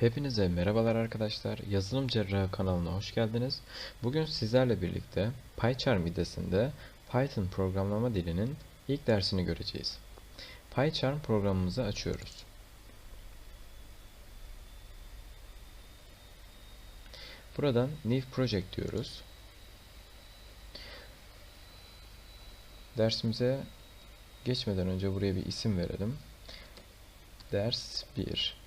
Hepinize merhabalar arkadaşlar. Yazılım Cerrahı kanalına hoş geldiniz. Bugün sizlerle birlikte PyCharm IDE'sinde Python programlama dilinin ilk dersini göreceğiz. PyCharm programımızı açıyoruz. Buradan New Project diyoruz. Dersimize geçmeden önce buraya bir isim verelim. Ders 1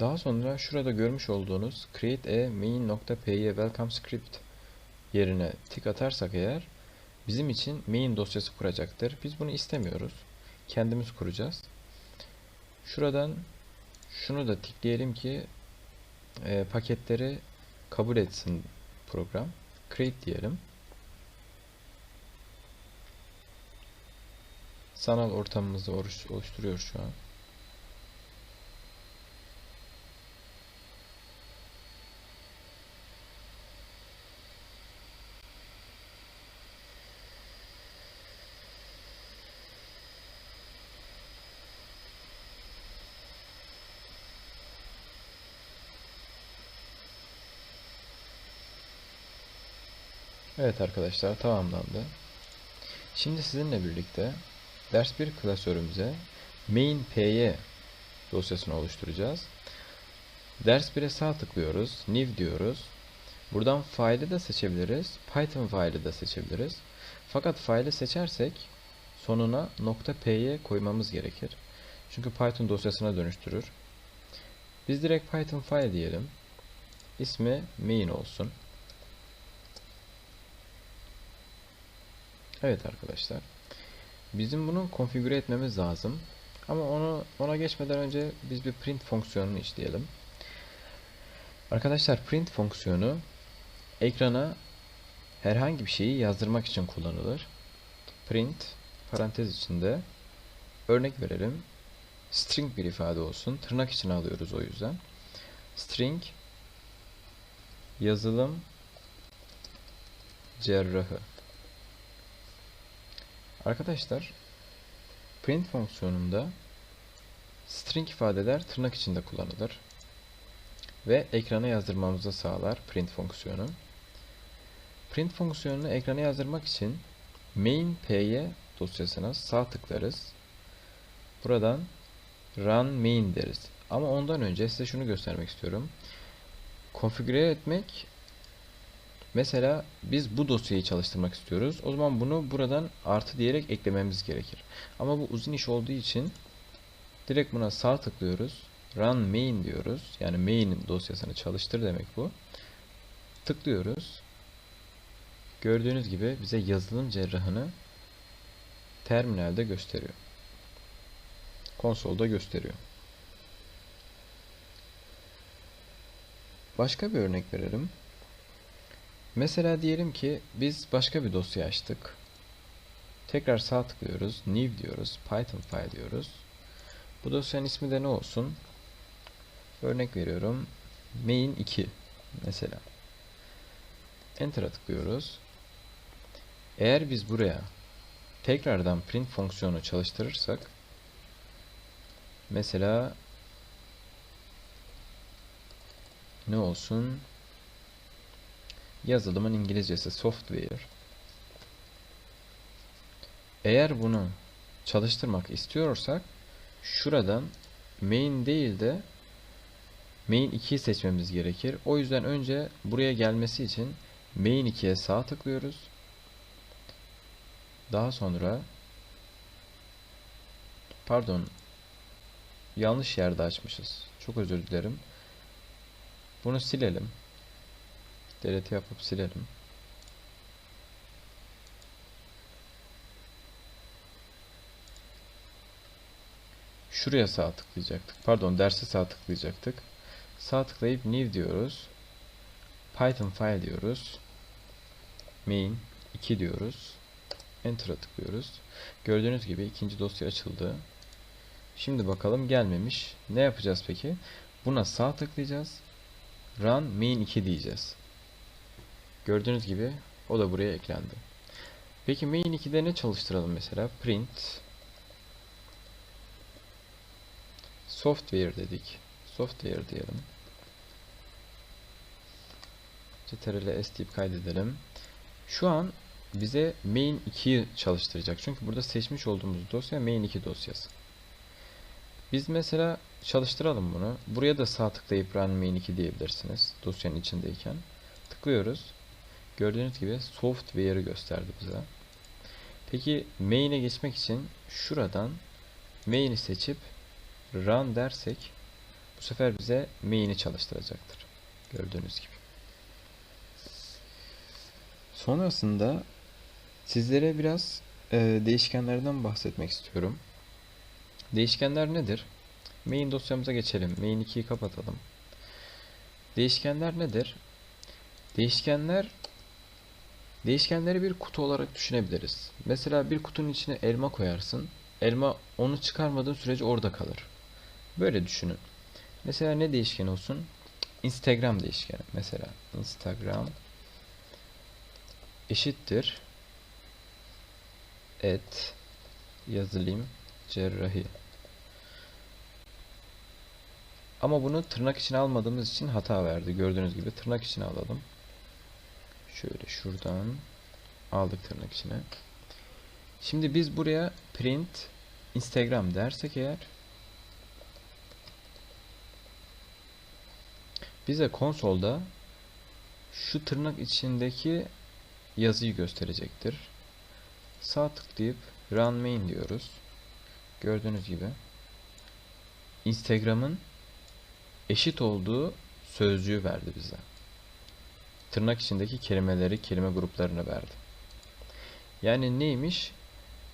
daha sonra şurada görmüş olduğunuz create a main.py welcome script yerine tik atarsak eğer bizim için main dosyası kuracaktır. Biz bunu istemiyoruz. Kendimiz kuracağız. Şuradan şunu da tikleyelim ki e, paketleri kabul etsin program. Create diyelim. Sanal ortamımızı oluşturuyor şu an. Evet arkadaşlar tamamlandı. Şimdi sizinle birlikte ders 1 klasörümüze main.py dosyasını oluşturacağız. Ders 1'e sağ tıklıyoruz. New diyoruz. Buradan file'ı da seçebiliriz. Python file'ı da seçebiliriz. Fakat file'ı seçersek sonuna .py koymamız gerekir. Çünkü Python dosyasına dönüştürür. Biz direkt Python file diyelim. İsmi main olsun. Evet arkadaşlar. Bizim bunu konfigüre etmemiz lazım. Ama onu ona geçmeden önce biz bir print fonksiyonunu işleyelim. Arkadaşlar print fonksiyonu ekrana herhangi bir şeyi yazdırmak için kullanılır. Print parantez içinde örnek verelim. String bir ifade olsun. Tırnak içine alıyoruz o yüzden. String yazılım cerrahı Arkadaşlar print fonksiyonunda string ifadeler tırnak içinde kullanılır ve ekrana yazdırmamızı sağlar print fonksiyonu. Print fonksiyonunu ekrana yazdırmak için main.py dosyasına sağ tıklarız. Buradan run main deriz. Ama ondan önce size şunu göstermek istiyorum. Konfigüre etmek Mesela biz bu dosyayı çalıştırmak istiyoruz. O zaman bunu buradan artı diyerek eklememiz gerekir. Ama bu uzun iş olduğu için direkt buna sağ tıklıyoruz. Run main diyoruz. Yani main'in dosyasını çalıştır demek bu. Tıklıyoruz. Gördüğünüz gibi bize yazılım cerrahını terminalde gösteriyor. Konsolda gösteriyor. Başka bir örnek verelim. Mesela diyelim ki biz başka bir dosya açtık. Tekrar sağ tıklıyoruz. New diyoruz. Python file diyoruz. Bu dosyanın ismi de ne olsun? Örnek veriyorum. Main 2 mesela. Enter'a tıklıyoruz. Eğer biz buraya tekrardan print fonksiyonu çalıştırırsak mesela ne olsun? Yazılımın İngilizcesi software. Eğer bunu çalıştırmak istiyorsak şuradan main değil de main 2'yi seçmemiz gerekir. O yüzden önce buraya gelmesi için main 2'ye sağ tıklıyoruz. Daha sonra pardon yanlış yerde açmışız. Çok özür dilerim. Bunu silelim. Delete yapıp silelim. Şuraya sağ tıklayacaktık. Pardon derse sağ tıklayacaktık. Sağ tıklayıp new diyoruz. Python file diyoruz. Main 2 diyoruz. Enter'a tıklıyoruz. Gördüğünüz gibi ikinci dosya açıldı. Şimdi bakalım gelmemiş. Ne yapacağız peki? Buna sağ tıklayacağız. Run main 2 diyeceğiz. Gördüğünüz gibi o da buraya eklendi. Peki main 2'de ne çalıştıralım mesela? Print software dedik. software diyelim. ctrl s deyip kaydedelim. Şu an bize main 2'yi çalıştıracak. Çünkü burada seçmiş olduğumuz dosya main 2 dosyası. Biz mesela çalıştıralım bunu. Buraya da sağ tıklayıp run main 2 diyebilirsiniz. Dosyanın içindeyken. Tıklıyoruz. Gördüğünüz gibi software'ı gösterdi bize. Peki main'e geçmek için şuradan main'i seçip run dersek bu sefer bize main'i çalıştıracaktır. Gördüğünüz gibi. Sonrasında sizlere biraz e, değişkenlerden bahsetmek istiyorum. Değişkenler nedir? Main dosyamıza geçelim. Main 2'yi kapatalım. Değişkenler nedir? Değişkenler Değişkenleri bir kutu olarak düşünebiliriz. Mesela bir kutunun içine elma koyarsın. Elma onu çıkarmadığın sürece orada kalır. Böyle düşünün. Mesela ne değişken olsun? Instagram değişkeni. Mesela Instagram eşittir et yazılayım cerrahi. Ama bunu tırnak içine almadığımız için hata verdi. Gördüğünüz gibi tırnak içine alalım. Şöyle şuradan aldık tırnak içine. Şimdi biz buraya print Instagram dersek eğer bize konsolda şu tırnak içindeki yazıyı gösterecektir. Sağ tıklayıp run main diyoruz. Gördüğünüz gibi Instagram'ın eşit olduğu sözcüğü verdi bize tırnak içindeki kelimeleri, kelime gruplarını verdi. Yani neymiş?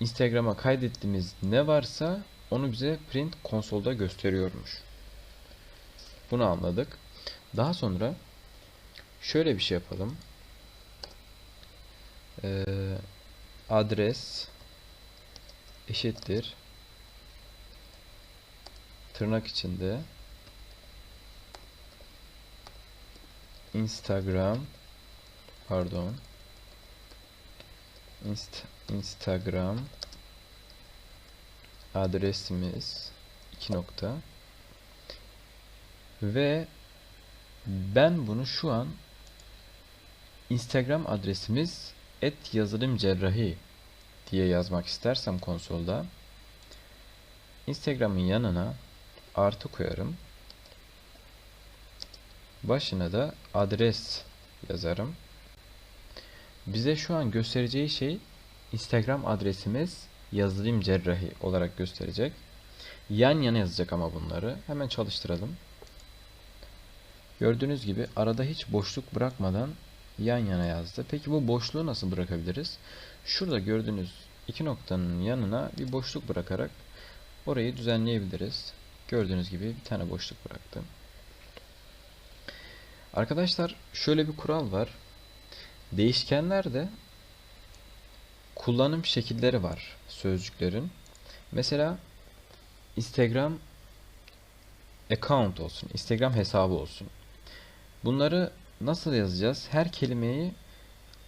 Instagram'a kaydettiğimiz ne varsa onu bize print konsolda gösteriyormuş. Bunu anladık. Daha sonra şöyle bir şey yapalım. Ee, adres eşittir tırnak içinde Instagram pardon. Inst Instagram adresimiz iki nokta. Ve ben bunu şu an Instagram adresimiz et yazılım cerrahi diye yazmak istersem konsolda Instagram'ın yanına artı koyarım Başına da adres yazarım. Bize şu an göstereceği şey Instagram adresimiz yazılım cerrahi olarak gösterecek. Yan yana yazacak ama bunları. Hemen çalıştıralım. Gördüğünüz gibi arada hiç boşluk bırakmadan yan yana yazdı. Peki bu boşluğu nasıl bırakabiliriz? Şurada gördüğünüz iki noktanın yanına bir boşluk bırakarak orayı düzenleyebiliriz. Gördüğünüz gibi bir tane boşluk bıraktım. Arkadaşlar şöyle bir kural var. Değişkenlerde kullanım şekilleri var sözcüklerin. Mesela Instagram account olsun, Instagram hesabı olsun. Bunları nasıl yazacağız? Her kelimeyi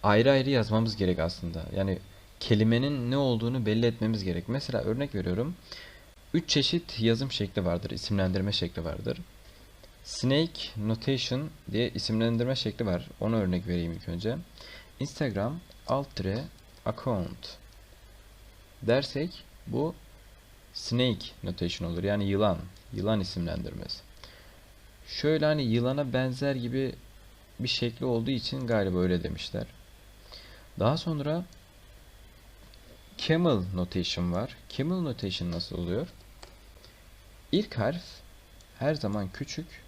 ayrı ayrı yazmamız gerek aslında. Yani kelimenin ne olduğunu belli etmemiz gerek. Mesela örnek veriyorum. 3 çeşit yazım şekli vardır, isimlendirme şekli vardır. Snake Notation diye isimlendirme şekli var. Ona örnek vereyim ilk önce. Instagram alt account dersek bu Snake Notation olur. Yani yılan. Yılan isimlendirmesi. Şöyle hani yılana benzer gibi bir şekli olduğu için galiba öyle demişler. Daha sonra Camel Notation var. Camel Notation nasıl oluyor? İlk harf her zaman küçük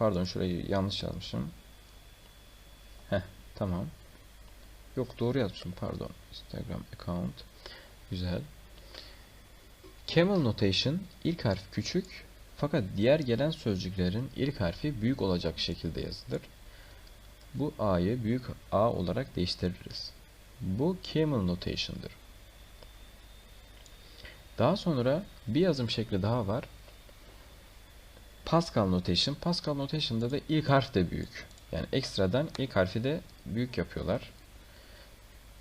Pardon şurayı yanlış yazmışım. Heh tamam. Yok doğru yazmışım pardon. Instagram account. Güzel. Camel notation ilk harf küçük fakat diğer gelen sözcüklerin ilk harfi büyük olacak şekilde yazılır. Bu A'yı büyük A olarak değiştiririz. Bu camel notation'dır. Daha sonra bir yazım şekli daha var. Pascal Notation. Pascal Notation'da da ilk harf de büyük. Yani ekstradan ilk harfi de büyük yapıyorlar.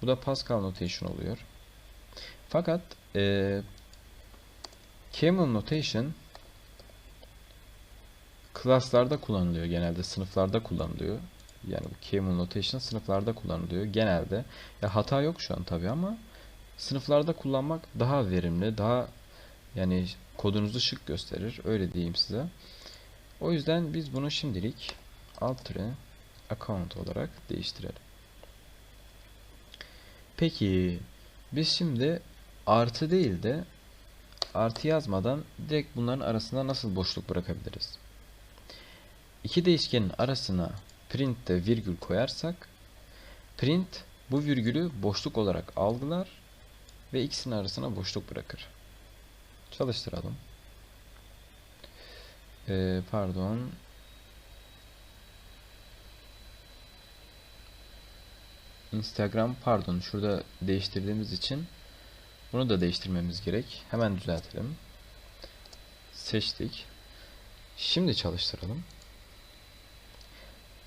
Bu da Pascal Notation oluyor. Fakat e, Camel Notation Class'larda kullanılıyor genelde, sınıflarda kullanılıyor. Yani bu camel notation sınıflarda kullanılıyor genelde. Ya hata yok şu an tabii ama sınıflarda kullanmak daha verimli, daha yani kodunuzu şık gösterir. Öyle diyeyim size. O yüzden biz bunu şimdilik alt account olarak değiştirelim. Peki biz şimdi artı değil de artı yazmadan direkt bunların arasında nasıl boşluk bırakabiliriz? İki değişkenin arasına print'te virgül koyarsak print bu virgülü boşluk olarak algılar ve ikisinin arasına boşluk bırakır. Çalıştıralım. Ee, pardon. Instagram pardon şurada değiştirdiğimiz için bunu da değiştirmemiz gerek. Hemen düzeltelim. Seçtik. Şimdi çalıştıralım.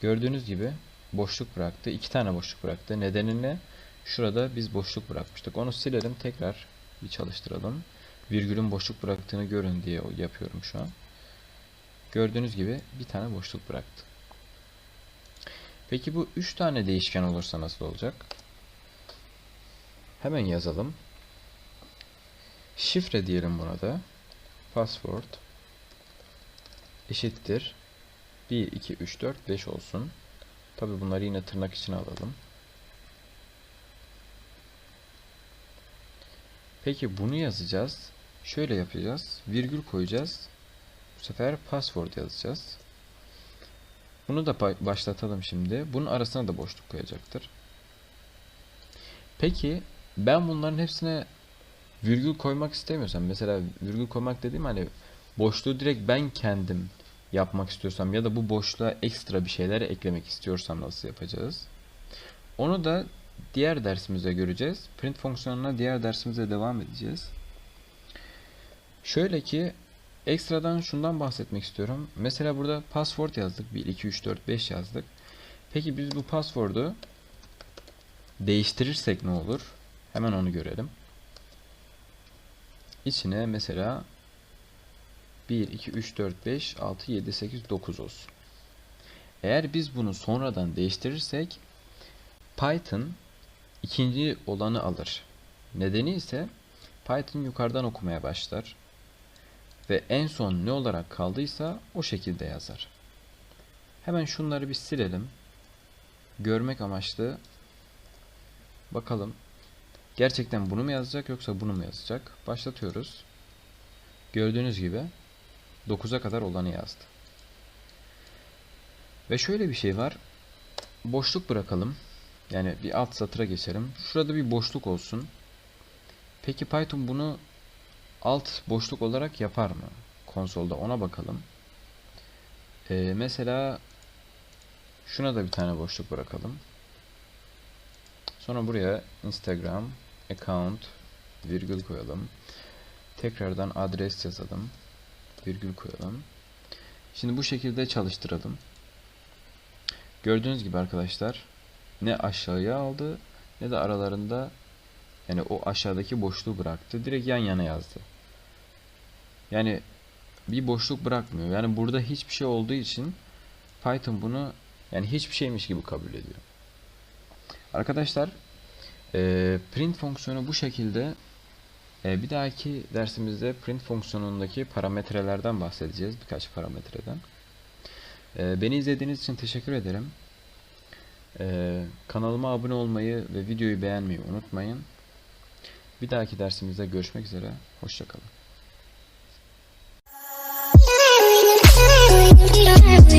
Gördüğünüz gibi boşluk bıraktı. iki tane boşluk bıraktı. Nedeni ne? Şurada biz boşluk bırakmıştık. Onu silelim. Tekrar bir çalıştıralım. Virgülün boşluk bıraktığını görün diye yapıyorum şu an. Gördüğünüz gibi bir tane boşluk bıraktı. Peki bu 3 tane değişken olursa nasıl olacak? Hemen yazalım. Şifre diyelim buna da. Password eşittir 1, 2, 3, 4, 5 olsun. Tabi bunları yine tırnak içine alalım. Peki bunu yazacağız. Şöyle yapacağız. Virgül koyacağız. Sefer password yazacağız. Bunu da başlatalım şimdi. Bunun arasına da boşluk koyacaktır. Peki ben bunların hepsine virgül koymak istemiyorsam mesela virgül koymak dediğim hani boşluğu direkt ben kendim yapmak istiyorsam ya da bu boşluğa ekstra bir şeyler eklemek istiyorsam nasıl yapacağız? Onu da diğer dersimizde göreceğiz. Print fonksiyonuna diğer dersimize devam edeceğiz. Şöyle ki ekstradan şundan bahsetmek istiyorum. Mesela burada password yazdık. 1, 2, 3, 4, 5 yazdık. Peki biz bu password'u değiştirirsek ne olur? Hemen onu görelim. İçine mesela 1, 2, 3, 4, 5, 6, 7, 8, 9 olsun. Eğer biz bunu sonradan değiştirirsek Python ikinci olanı alır. Nedeni ise Python yukarıdan okumaya başlar ve en son ne olarak kaldıysa o şekilde yazar. Hemen şunları bir silelim. Görmek amaçlı bakalım. Gerçekten bunu mu yazacak yoksa bunu mu yazacak? Başlatıyoruz. Gördüğünüz gibi 9'a kadar olanı yazdı. Ve şöyle bir şey var. Boşluk bırakalım. Yani bir alt satıra geçelim. Şurada bir boşluk olsun. Peki Python bunu alt boşluk olarak yapar mı? Konsolda ona bakalım. Ee, mesela şuna da bir tane boşluk bırakalım. Sonra buraya Instagram account virgül koyalım. Tekrardan adres yazalım. Virgül koyalım. Şimdi bu şekilde çalıştıralım. Gördüğünüz gibi arkadaşlar ne aşağıya aldı ne de aralarında yani o aşağıdaki boşluğu bıraktı. Direkt yan yana yazdı. Yani bir boşluk bırakmıyor. Yani burada hiçbir şey olduğu için Python bunu yani hiçbir şeymiş gibi kabul ediyor. Arkadaşlar print fonksiyonu bu şekilde bir dahaki dersimizde print fonksiyonundaki parametrelerden bahsedeceğiz. Birkaç parametreden. Beni izlediğiniz için teşekkür ederim. Kanalıma abone olmayı ve videoyu beğenmeyi unutmayın. Bir dahaki dersimizde görüşmek üzere. Hoşçakalın. Yeah.